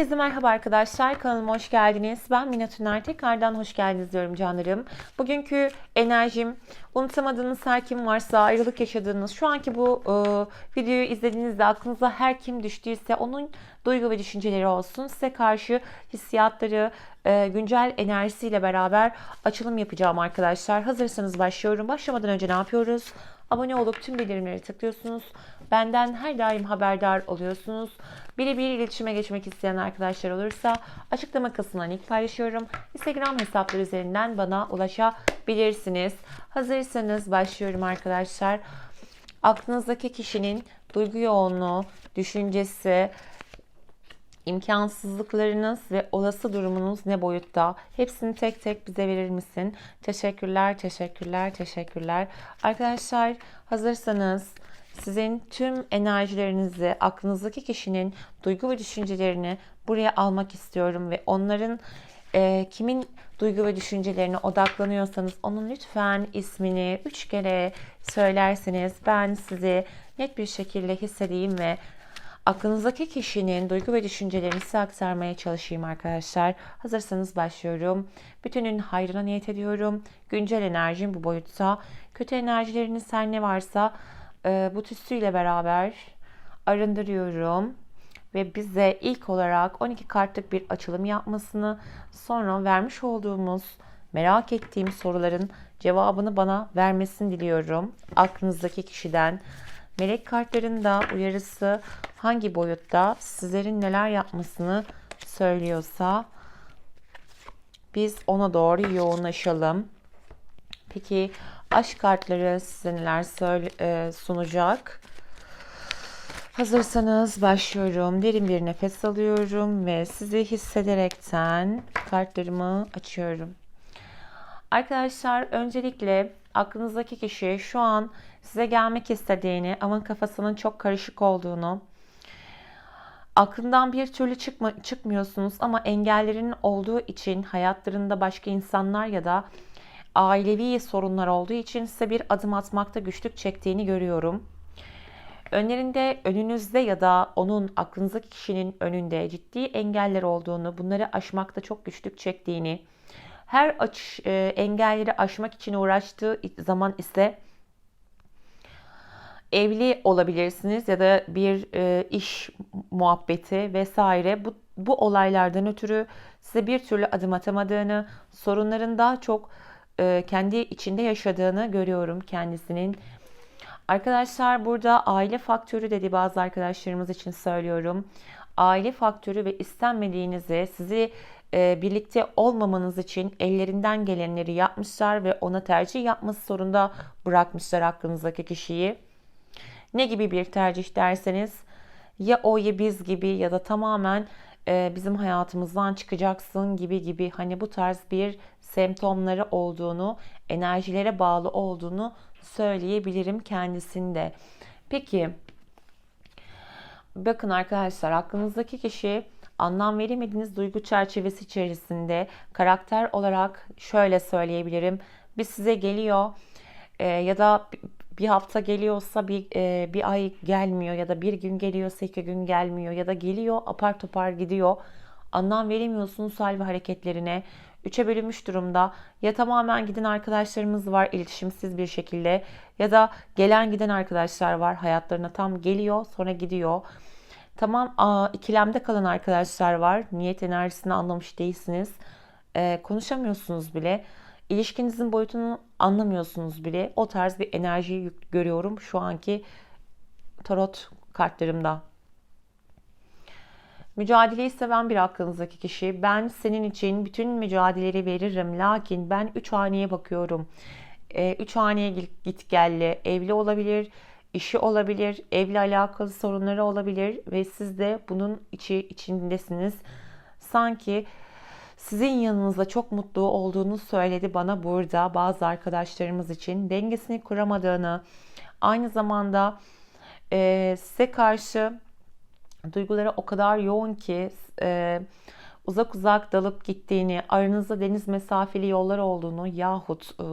Herkese merhaba arkadaşlar. Kanalıma hoş geldiniz. Ben Mina Tüner. Tekrardan hoş geldiniz diyorum canlarım. Bugünkü enerjim, unutamadığınız her kim varsa, ayrılık yaşadığınız, şu anki bu e, videoyu izlediğinizde aklınıza her kim düştüyse onun duygu ve düşünceleri olsun. Size karşı hissiyatları, e, güncel enerjisiyle beraber açılım yapacağım arkadaşlar. Hazırsanız başlıyorum. Başlamadan önce ne yapıyoruz? Abone olup tüm bildirimleri tıklıyorsunuz. Benden her daim haberdar oluyorsunuz. Birebir iletişime geçmek isteyen arkadaşlar olursa açıklama kısmından link paylaşıyorum. Instagram hesapları üzerinden bana ulaşabilirsiniz. Hazırsanız başlıyorum arkadaşlar. Aklınızdaki kişinin duygu yoğunluğu, düşüncesi, imkansızlıklarınız ve olası durumunuz ne boyutta? Hepsini tek tek bize verir misin? Teşekkürler, teşekkürler, teşekkürler. Arkadaşlar hazırsanız sizin tüm enerjilerinizi, aklınızdaki kişinin duygu ve düşüncelerini buraya almak istiyorum ve onların e, kimin duygu ve düşüncelerine odaklanıyorsanız onun lütfen ismini üç kere söylerseniz ben sizi net bir şekilde hissedeyim ve aklınızdaki kişinin duygu ve düşüncelerini size aktarmaya çalışayım arkadaşlar. Hazırsanız başlıyorum. Bütünün hayrına niyet ediyorum. Güncel enerjim bu boyutta. Kötü enerjileriniz her ne varsa e, bu tüsüyle beraber arındırıyorum. Ve bize ilk olarak 12 kartlık bir açılım yapmasını sonra vermiş olduğumuz merak ettiğim soruların cevabını bana vermesini diliyorum. Aklınızdaki kişiden. Melek kartların da uyarısı hangi boyutta sizlerin neler yapmasını söylüyorsa biz ona doğru yoğunlaşalım. Peki aşk kartları size neler söyle, e, sunacak? Hazırsanız başlıyorum. Derin bir nefes alıyorum ve sizi hissederekten kartlarımı açıyorum. Arkadaşlar öncelikle aklınızdaki kişi şu an size gelmek istediğini ama kafasının çok karışık olduğunu aklından bir türlü çıkma, çıkmıyorsunuz ama engellerin olduğu için hayatlarında başka insanlar ya da ailevi sorunlar olduğu için size bir adım atmakta güçlük çektiğini görüyorum. Önlerinde, önünüzde ya da onun aklınızdaki kişinin önünde ciddi engeller olduğunu, bunları aşmakta çok güçlük çektiğini, her aç, e, engelleri aşmak için uğraştığı zaman ise evli olabilirsiniz ya da bir e, iş muhabbeti vesaire bu, bu olaylardan ötürü size bir türlü adım atamadığını, sorunların daha çok e, kendi içinde yaşadığını görüyorum kendisinin. Arkadaşlar burada aile faktörü dedi bazı arkadaşlarımız için söylüyorum. Aile faktörü ve istenmediğinizi sizi e, birlikte olmamanız için ellerinden gelenleri yapmışlar ve ona tercih yapması zorunda bırakmışlar aklınızdaki kişiyi. Ne gibi bir tercih derseniz ya o ya biz gibi ya da tamamen e, bizim hayatımızdan çıkacaksın gibi gibi hani bu tarz bir semptomları olduğunu, enerjilere bağlı olduğunu söyleyebilirim kendisinde. Peki bakın arkadaşlar aklınızdaki kişi anlam veremediğiniz duygu çerçevesi içerisinde karakter olarak şöyle söyleyebilirim. Bir size geliyor e, ya da bir hafta geliyorsa bir, e, bir ay gelmiyor ya da bir gün geliyorsa iki gün gelmiyor ya da geliyor apar topar gidiyor. Anlam veremiyorsunuz hal ve hareketlerine. Üçe bölünmüş durumda. Ya tamamen giden arkadaşlarımız var iletişimsiz bir şekilde ya da gelen giden arkadaşlar var hayatlarına tam geliyor sonra gidiyor. Tamam ikilemde kalan arkadaşlar var. Niyet enerjisini anlamış değilsiniz. Ee, konuşamıyorsunuz bile. İlişkinizin boyutunu anlamıyorsunuz bile. O tarz bir enerjiyi görüyorum şu anki tarot kartlarımda. Mücadeleyi seven bir aklınızdaki kişi. Ben senin için bütün mücadeleleri veririm. Lakin ben 3 haneye bakıyorum. 3 e, haneye git gelli. Evli olabilir, işi olabilir, evle alakalı sorunları olabilir ve siz de bunun içi içindesiniz. Sanki sizin yanınızda çok mutlu olduğunu söyledi bana burada bazı arkadaşlarımız için. Dengesini kuramadığını, aynı zamanda e, size karşı duyguları o kadar yoğun ki e, uzak uzak dalıp gittiğini, aranızda deniz mesafeli yollar olduğunu yahut e,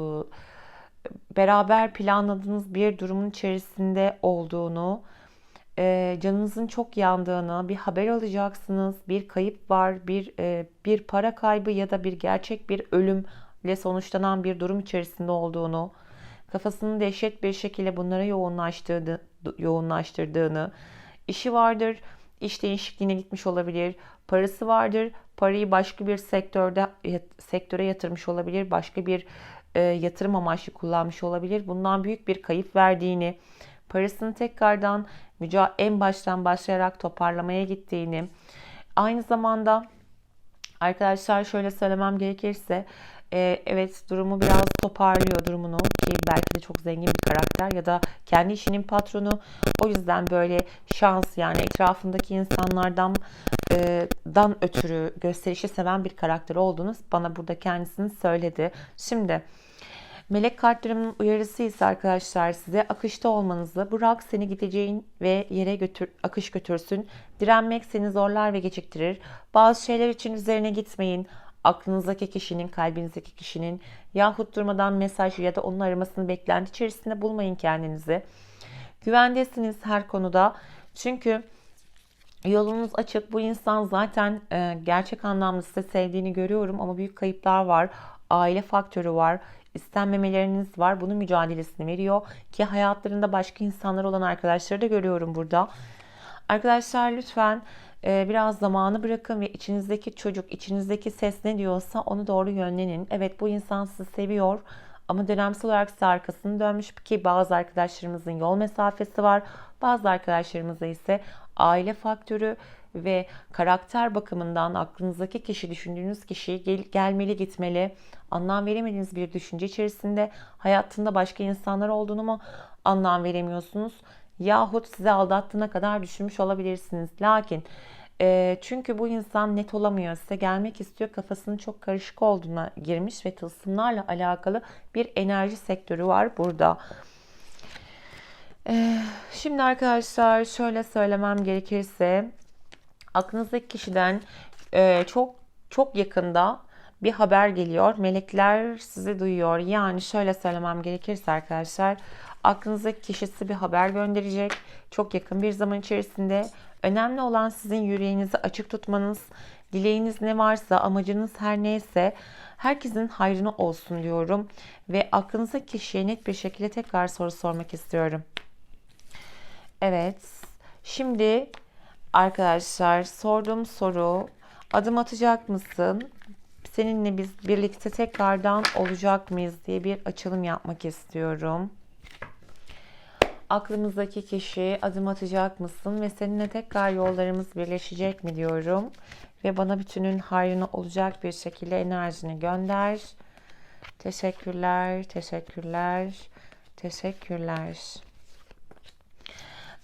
beraber planladığınız bir durumun içerisinde olduğunu e, canınızın çok yandığını, bir haber alacaksınız, bir kayıp var, bir e, bir para kaybı ya da bir gerçek bir ölümle sonuçlanan bir durum içerisinde olduğunu, kafasını dehşet bir şekilde bunlara yoğunlaştırdı, yoğunlaştırdığını, işi vardır, iş değişikliğine gitmiş olabilir, parası vardır, parayı başka bir sektörde sektöre yatırmış olabilir, başka bir e, yatırım amaçlı kullanmış olabilir. Bundan büyük bir kayıp verdiğini, parasını tekrardan müca en baştan başlayarak toparlamaya gittiğini, aynı zamanda arkadaşlar şöyle söylemem gerekirse e, evet durumu biraz toparlıyor durumunu ki belki de çok zengin bir karakter ya da kendi işinin patronu o yüzden böyle şans yani etrafındaki insanlardan e, dan ötürü gösterişi seven bir karakter olduğunu bana burada kendisini söyledi. Şimdi Melek kartlarımın uyarısı ise arkadaşlar size akışta olmanızı, bırak seni gideceğin ve yere götür, akış götürsün. Direnmek seni zorlar ve geciktirir. Bazı şeyler için üzerine gitmeyin. Aklınızdaki kişinin, kalbinizdeki kişinin yahut durmadan mesaj ya da onun aramasını beklenti içerisinde bulmayın kendinizi. Güvendesiniz her konuda. Çünkü Yolunuz açık. Bu insan zaten e, gerçek anlamda size sevdiğini görüyorum ama büyük kayıplar var. Aile faktörü var istenmemeleriniz var. Bunun mücadelesini veriyor ki hayatlarında başka insanlar olan arkadaşları da görüyorum burada. Arkadaşlar lütfen biraz zamanı bırakın ve içinizdeki çocuk, içinizdeki ses ne diyorsa onu doğru yönlenin. Evet bu insan sizi seviyor ama dönemsel olarak size arkasını dönmüş ki bazı arkadaşlarımızın yol mesafesi var. Bazı arkadaşlarımızda ise aile faktörü ve karakter bakımından aklınızdaki kişi, düşündüğünüz kişi gel, gelmeli gitmeli. Anlam veremediğiniz bir düşünce içerisinde hayatında başka insanlar olduğunu mu anlam veremiyorsunuz? Yahut size aldattığına kadar düşünmüş olabilirsiniz. Lakin e, çünkü bu insan net olamıyor. Size gelmek istiyor. Kafasının çok karışık olduğuna girmiş ve tılsımlarla alakalı bir enerji sektörü var burada. E, şimdi arkadaşlar şöyle söylemem gerekirse aklınızdaki kişiden e, çok çok yakında bir haber geliyor. Melekler sizi duyuyor. Yani şöyle söylemem gerekirse arkadaşlar aklınızdaki kişisi bir haber gönderecek. Çok yakın bir zaman içerisinde. Önemli olan sizin yüreğinizi açık tutmanız. Dileğiniz ne varsa, amacınız her neyse herkesin hayrına olsun diyorum. Ve aklınızdaki kişiye net bir şekilde tekrar soru sormak istiyorum. Evet. Şimdi arkadaşlar sorduğum soru adım atacak mısın? Seninle biz birlikte tekrardan olacak mıyız diye bir açılım yapmak istiyorum. Aklımızdaki kişi adım atacak mısın ve seninle tekrar yollarımız birleşecek mi diyorum. Ve bana bütünün hayrına olacak bir şekilde enerjini gönder. Teşekkürler, teşekkürler, teşekkürler.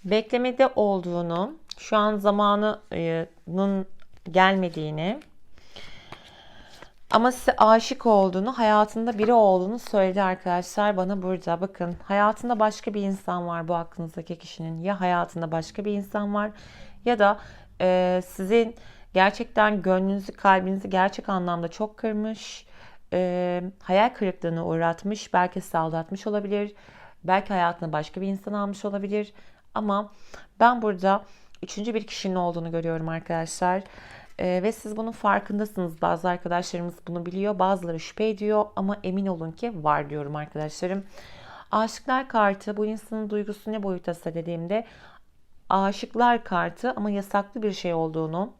Beklemede olduğunu, şu an zamanının gelmediğini ama size aşık olduğunu, hayatında biri olduğunu söyledi arkadaşlar bana burada. Bakın hayatında başka bir insan var bu aklınızdaki kişinin. Ya hayatında başka bir insan var ya da e, sizin gerçekten gönlünüzü, kalbinizi gerçek anlamda çok kırmış, e, hayal kırıklığına uğratmış, belki sizi aldatmış olabilir, belki hayatına başka bir insan almış olabilir. Ama ben burada üçüncü bir kişinin olduğunu görüyorum arkadaşlar. E, ve siz bunun farkındasınız. Bazı arkadaşlarımız bunu biliyor, bazıları şüphe ediyor ama emin olun ki var diyorum arkadaşlarım. Aşıklar kartı bu insanın duygusu ne boyutasa dediğimde aşıklar kartı ama yasaklı bir şey olduğunu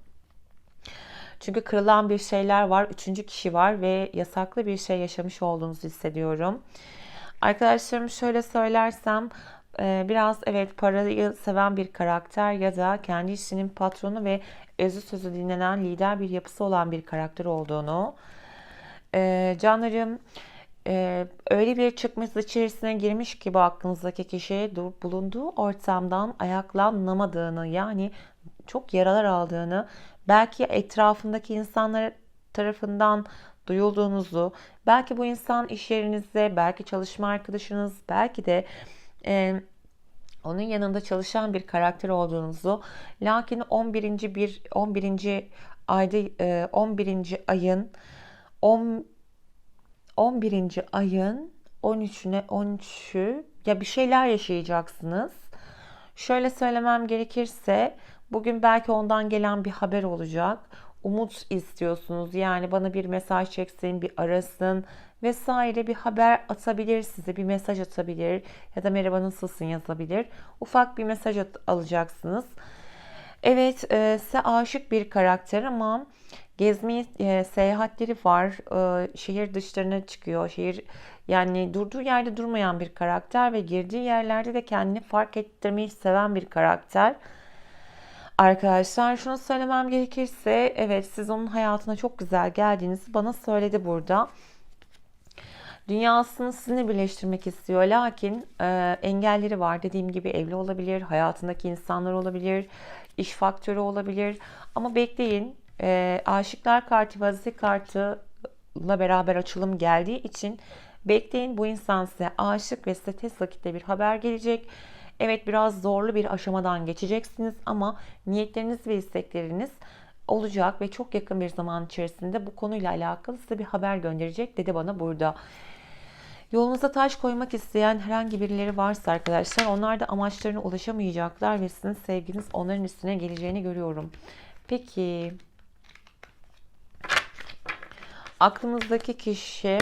çünkü kırılan bir şeyler var, üçüncü kişi var ve yasaklı bir şey yaşamış olduğunuzu hissediyorum. Arkadaşlarım şöyle söylersem biraz evet parayı seven bir karakter ya da kendi işinin patronu ve özü sözü dinlenen lider bir yapısı olan bir karakter olduğunu ee, canlarım e, öyle bir çıkması içerisine girmiş ki bu aklınızdaki kişi bulunduğu ortamdan ayaklanamadığını yani çok yaralar aldığını belki etrafındaki insanlar tarafından duyulduğunuzu belki bu insan iş yerinizde belki çalışma arkadaşınız belki de e, onun yanında çalışan bir karakter olduğunuzu lakin 11. bir 11. ayda e, 11. ayın 10 11. ayın 13'üne 13'ü ya bir şeyler yaşayacaksınız. Şöyle söylemem gerekirse bugün belki ondan gelen bir haber olacak. Umut istiyorsunuz. Yani bana bir mesaj çeksin, bir arasın vesaire bir haber atabilir size, bir mesaj atabilir ya da merhaba nasılsın yazabilir. Ufak bir mesaj alacaksınız. Evet, e, size aşık bir karakter ama gezmeyi, e, seyahatleri var. E, şehir dışlarına çıkıyor. Şehir yani durduğu yerde durmayan bir karakter ve girdiği yerlerde de kendini fark ettirmeyi seven bir karakter. Arkadaşlar şunu söylemem gerekirse evet siz onun hayatına çok güzel geldiğinizi bana söyledi burada. Dünyasını sizinle birleştirmek istiyor. Lakin e, engelleri var. Dediğim gibi evli olabilir, hayatındaki insanlar olabilir, iş faktörü olabilir. Ama bekleyin. E, aşıklar kartı, vazife kartı ile beraber açılım geldiği için bekleyin. Bu insan size aşık ve size tez vakitte bir haber gelecek. Evet biraz zorlu bir aşamadan geçeceksiniz ama niyetleriniz ve istekleriniz olacak ve çok yakın bir zaman içerisinde bu konuyla alakalı size bir haber gönderecek dedi bana burada. Yolunuza taş koymak isteyen herhangi birileri varsa arkadaşlar onlar da amaçlarına ulaşamayacaklar ve sizin sevginiz onların üstüne geleceğini görüyorum. Peki aklımızdaki kişi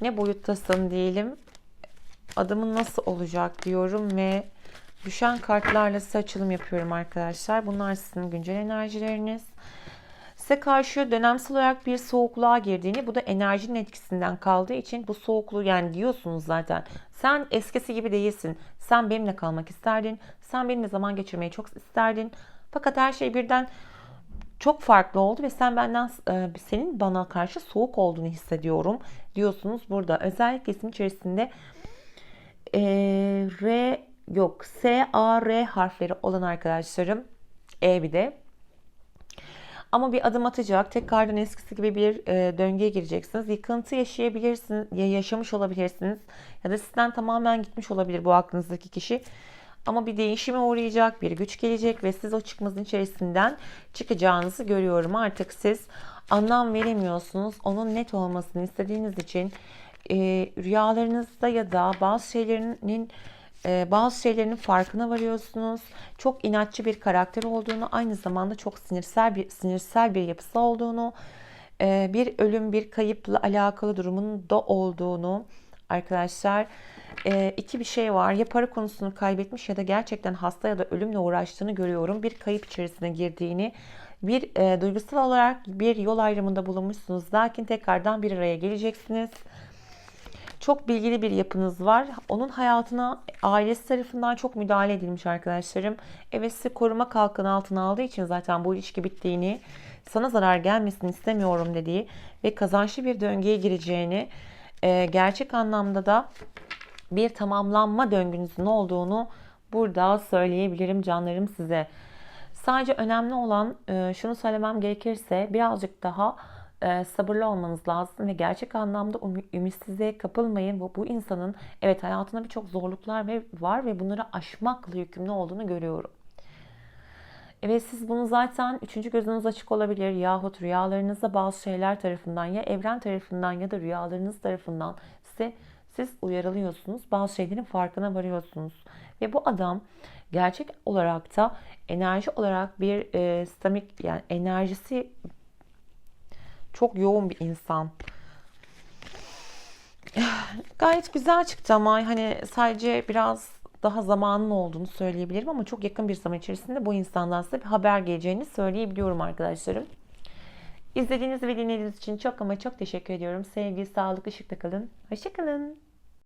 ne boyuttasın diyelim adımın nasıl olacak diyorum ve düşen kartlarla size açılım yapıyorum arkadaşlar. Bunlar sizin güncel enerjileriniz. Size karşı dönemsel olarak bir soğukluğa girdiğini, bu da enerjinin etkisinden kaldığı için bu soğukluğu yani diyorsunuz zaten. Sen eskisi gibi değilsin. Sen benimle kalmak isterdin. Sen benimle zaman geçirmeyi çok isterdin. Fakat her şey birden çok farklı oldu ve sen benden e, senin bana karşı soğuk olduğunu hissediyorum diyorsunuz burada. Özellikle isim içerisinde e, R yok S A R harfleri olan arkadaşlarım E bir de ama bir adım atacak. Tekrardan eskisi gibi bir e, döngüye gireceksiniz. Yıkıntı yaşayabilirsiniz, ya yaşamış olabilirsiniz. Ya da sizden tamamen gitmiş olabilir bu aklınızdaki kişi. Ama bir değişime uğrayacak, bir güç gelecek ve siz o çıkmazın içerisinden çıkacağınızı görüyorum. Artık siz anlam veremiyorsunuz. Onun net olmasını istediğiniz için e, rüyalarınızda ya da bazı şeylerinin e, bazı şeylerin farkına varıyorsunuz. Çok inatçı bir karakter olduğunu, aynı zamanda çok sinirsel bir sinirsel bir yapısı olduğunu, e, bir ölüm, bir kayıpla alakalı durumun da olduğunu arkadaşlar e, iki bir şey var. Ya para konusunu kaybetmiş ya da gerçekten hasta ya da ölümle uğraştığını görüyorum. Bir kayıp içerisine girdiğini, bir e, duygusal olarak bir yol ayrımında bulunmuşsunuz. Lakin tekrardan bir araya geleceksiniz. Çok bilgili bir yapınız var. Onun hayatına ailesi tarafından çok müdahale edilmiş arkadaşlarım. Evet sizi koruma kalkanı altına aldığı için zaten bu ilişki bittiğini, sana zarar gelmesini istemiyorum dediği ve kazançlı bir döngüye gireceğini, e, gerçek anlamda da bir tamamlanma döngünüzün olduğunu burada söyleyebilirim canlarım size. Sadece önemli olan e, şunu söylemem gerekirse birazcık daha e, sabırlı olmanız lazım ve gerçek anlamda ümitsizliğe kapılmayın. Bu, bu insanın evet hayatında birçok zorluklar ve var ve bunları aşmakla yükümlü olduğunu görüyorum. Evet siz bunu zaten üçüncü gözünüz açık olabilir yahut rüyalarınızda bazı şeyler tarafından ya evren tarafından ya da rüyalarınız tarafından size siz uyarılıyorsunuz. Bazı şeylerin farkına varıyorsunuz. Ve bu adam gerçek olarak da enerji olarak bir e, stamik yani enerjisi çok yoğun bir insan. Gayet güzel çıktı ama hani sadece biraz daha zamanın olduğunu söyleyebilirim ama çok yakın bir zaman içerisinde bu insandan size bir haber geleceğini söyleyebiliyorum arkadaşlarım. İzlediğiniz ve dinlediğiniz için çok ama çok teşekkür ediyorum. Sevgi, sağlık, ışıkta kalın. Hoşçakalın.